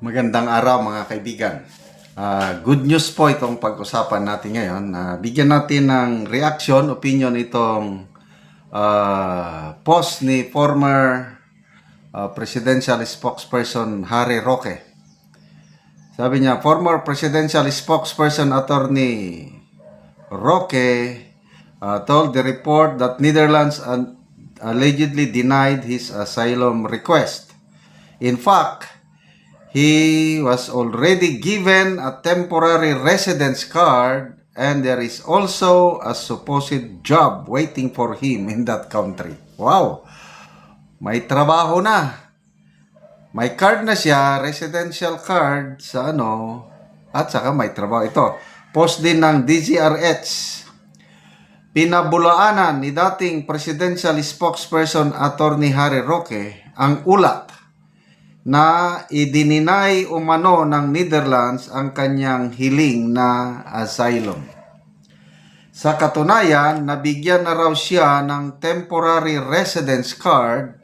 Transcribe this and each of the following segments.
Magandang araw mga kaibigan. Ah, good news po itong pag-usapan natin ngayon. Ah, bigyan natin ng reaction, opinion itong ah, post ni former ah, presidential spokesperson Harry Roque. Sabi niya, former presidential spokesperson attorney Roque uh, told the report that Netherlands allegedly denied his asylum request. In fact, he was already given a temporary residence card and there is also a supposed job waiting for him in that country. Wow! May trabaho na. May card na siya, residential card sa ano, at saka may trabaho. Ito, post din ng DZRH. Pinabulaanan ni dating presidential spokesperson Attorney Harry Roque ang ulat na idininay umano ng Netherlands ang kanyang hiling na asylum. Sa katunayan, nabigyan na raw siya ng temporary residence card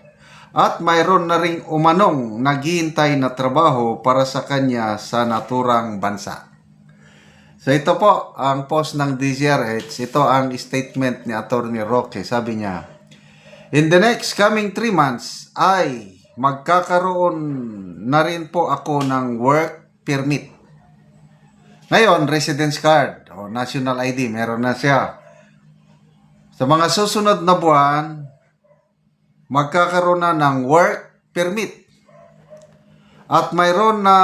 at mayroon na ring umanong naghihintay na trabaho para sa kanya sa naturang bansa. So ito po ang post ng DZRH. Ito ang statement ni Attorney Roque. Sabi niya, In the next coming three months, ay magkakaroon na rin po ako ng work permit. Ngayon, residence card o national ID, meron na siya. Sa mga susunod na buwan, magkakaroon na ng work permit. At mayroon na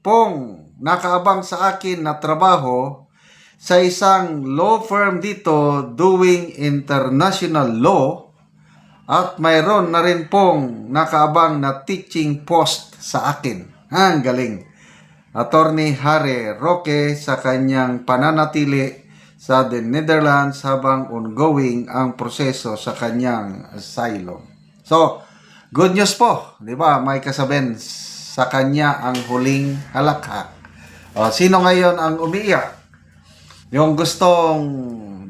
pong nakaabang sa akin na trabaho sa isang law firm dito doing international law at mayroon na rin pong nakaabang na teaching post sa akin. Ang galing. Attorney Harry Roque sa kanyang pananatili sa the Netherlands habang ongoing ang proseso sa kanyang asylum. So, good news po, 'di ba? May kasabihan sa kanya ang huling halakhak. O, sino ngayon ang umiiyak? Yung gustong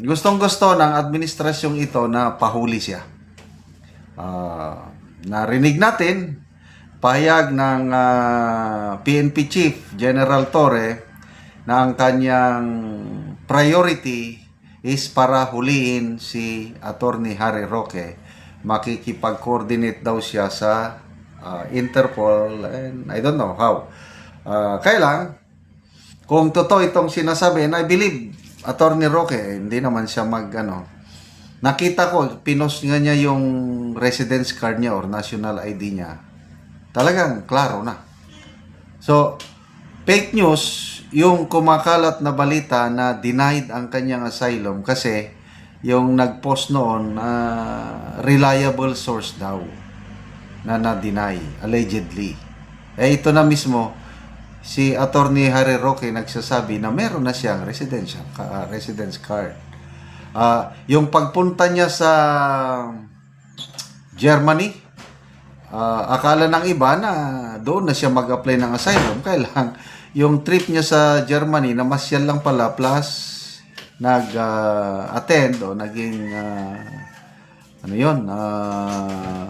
gustong gusto ng administrasyong ito na pahuli siya. Ah, narinig natin pahayag ng ah, PNP Chief General Torre na ang kanyang priority is para huliin si Attorney Harry Roque. Makikipag-coordinate daw siya sa ah, Interpol and I don't know how. Ah, kaya lang, kung totoo itong sinasabi, and I believe Attorney Roque, eh, hindi naman siya mag ano, Nakita ko, pinost nga niya yung residence card niya or national ID niya. Talagang klaro na. So, fake news, yung kumakalat na balita na denied ang kanyang asylum kasi yung nag-post noon, ah, reliable source daw na na-deny, allegedly. Eh, ito na mismo, si Attorney Harry Roque nagsasabi na meron na siyang residential, ka- residence card. Ah, yung pagpunta niya sa Germany, ah, akala ng iba na doon na siya mag-apply ng asylum. Kaya lang, yung trip niya sa Germany, namasyal lang pala plus nag-attend o naging ah, ano yun, ah,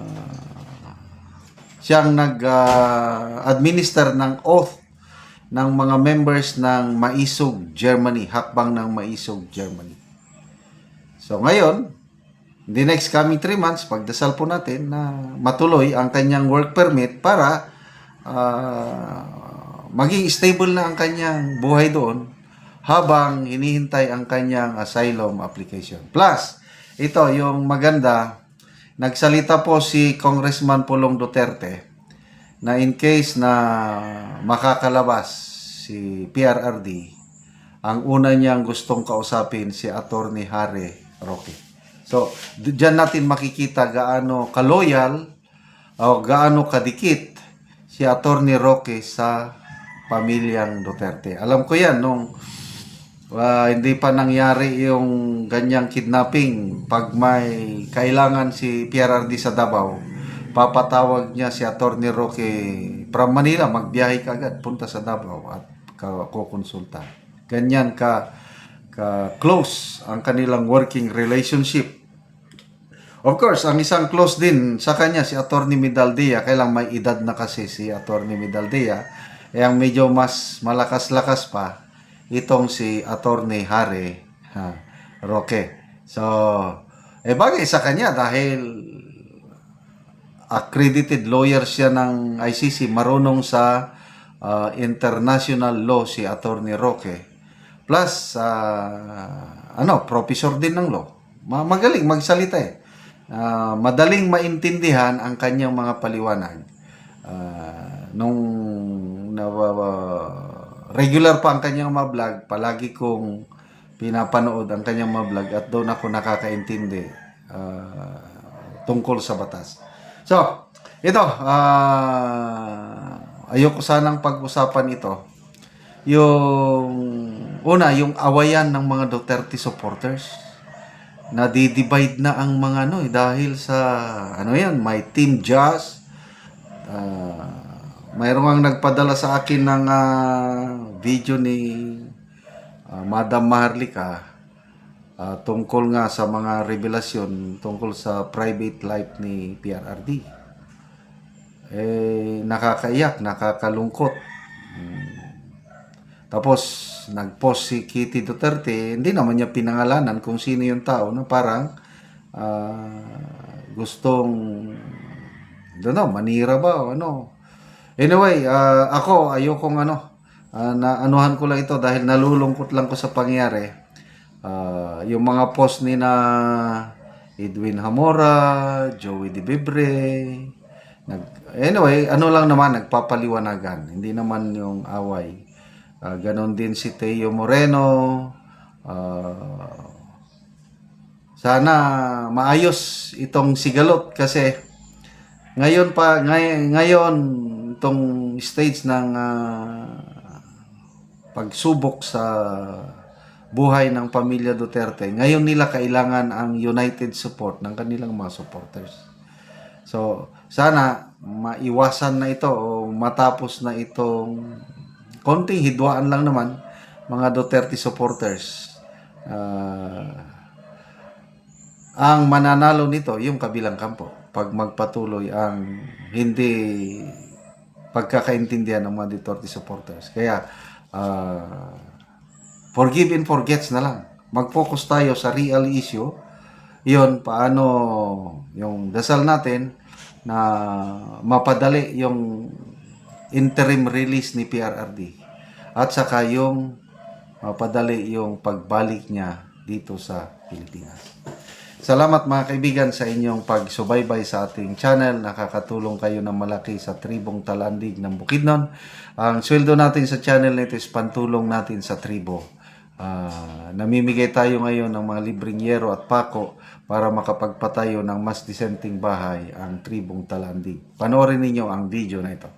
siyang nag-administer ng oath ng mga members ng Maisog Germany, hakbang ng Maisog Germany. So ngayon, the next coming 3 months, pagdasal po natin na matuloy ang kanyang work permit para ah, maging stable na ang kanyang buhay doon habang hinihintay ang kanyang asylum application. Plus, ito yung maganda, nagsalita po si Congressman Pulong Duterte na in case na makakalabas si PRRD, ang una niyang gustong kausapin si Attorney Harry Roque. So, d- dyan natin makikita gaano kaloyal o gaano kadikit si Attorney Roque sa pamilyang Duterte. Alam ko yan nung ah, hindi pa nangyari yung ganyang kidnapping pag may kailangan si PRRD sa Davao papatawag niya si Attorney Roque from Manila magbiyahe ka agad punta sa Davao at kukonsulta ganyan ka ka close ang kanilang working relationship. Of course, ang isang close din sa kanya si Attorney Midaldea, kailang may edad na kasi si Attorney Midaldea, eh ang medyo mas malakas-lakas pa itong si Attorney Harry ha, Roque. So, eh bagay sa kanya dahil accredited lawyer siya ng ICC, marunong sa uh, international law si Attorney Roque. Plus, uh, ano, professor din ng law. Ma- magaling magsalita eh. Ah, madaling maintindihan ang kanyang mga paliwanag. Ah, nung nawa- regular pa ang kanyang mga vlog, palagi kong pinapanood ang kanyang mga vlog at doon ako nakakaintindi ah, tungkol sa batas. So, ito, ah, ayoko sanang pag-usapan ito. Yung una, yung awayan ng mga Duterte supporters nadi-divide na ang mga ano eh, dahil sa ano yan, may Team Jazz. Uh, mayroong ang nagpadala sa akin ng ah, video ni ah, Madam Maharlika ah, tungkol nga sa mga revelasyon tungkol sa private life ni PRRD. Eh, nakakaiyak, nakakalungkot. Tapos, nag-post si Kitty Duterte, hindi naman niya pinangalanan kung sino yung tao na parang ah, gustong, don't know, manira ba o ano. Anyway, ah, ako, ayokong ano, ah, na anuhan ko lang ito dahil nalulungkot lang ko sa pangyari. Ah, yung mga post ni na Edwin Hamora, Joey De Bibre, nag, anyway, ano lang naman, nagpapaliwanagan. Hindi naman yung away. Ah, ganon din si Teo Moreno. Ah, sana maayos itong sigalot kasi ngayon pa ngay, ngayon itong stage ng ah, pagsubok sa buhay ng pamilya Duterte. Ngayon nila kailangan ang united support ng kanilang mga supporters. So, sana maiwasan na ito o matapos na itong konting hidwaan lang naman mga Duterte supporters. Ah, ang mananalo nito yung kabilang kampo pag magpatuloy ang hindi pagkakaintindihan ng mga Duterte supporters. Kaya ah, forgive and forgets na lang. Mag-focus tayo sa real issue. Yon paano yung dasal natin na mapadali yung interim release ni PRRD at saka yung mapadali yung pagbalik niya dito sa Pilipinas. Salamat mga kaibigan sa inyong pagsubaybay sa ating channel. Nakakatulong kayo ng malaki sa tribong talandig ng Bukidnon. Ang sweldo natin sa channel nito is pantulong natin sa tribo. Ah, namimigay tayo ngayon ng mga libreng yero at pako para makapagpatayo ng mas disenteng bahay ang tribong talandig. Panoorin ninyo ang video na ito.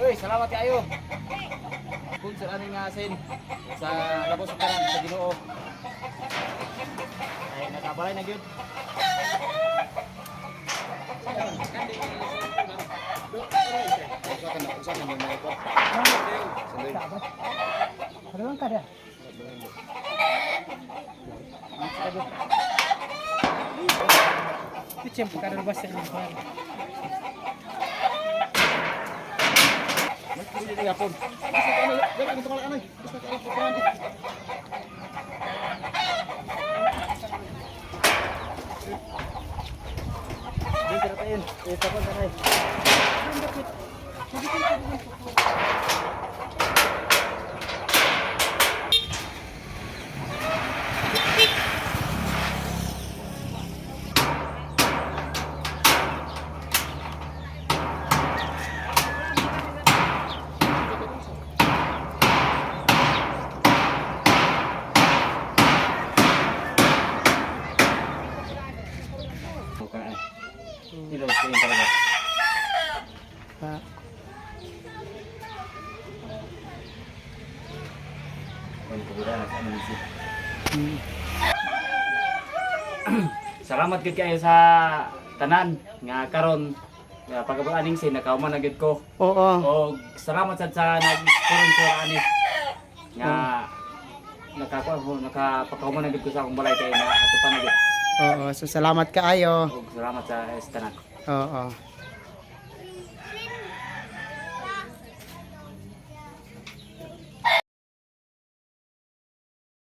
Uy, salamat kayo. Kung sa aning nga sin sa labos sa karan sa Ginoo. Ay nakabalay na gyud. Ano ka da? Pichim ka da basta ni pa. Hindi nga pon. Hindi tiratain. Eh tapon tanay. Bukan eh. Ini loh, ini talaga. Pa. Ang kuburan sa amin si. Hmm. Salamat gid kayo sa tanan nga karon Ya pagkabuan ning sin nakauman na gid ko. Oo. O salamat sad sa nag-sponsor ani. Nga nakakuha ko nakapakauman na gid ko sa akong balay kay na ato pa na gid. Oo. So salamat kaayo. Og salamat sa estanak. Oo.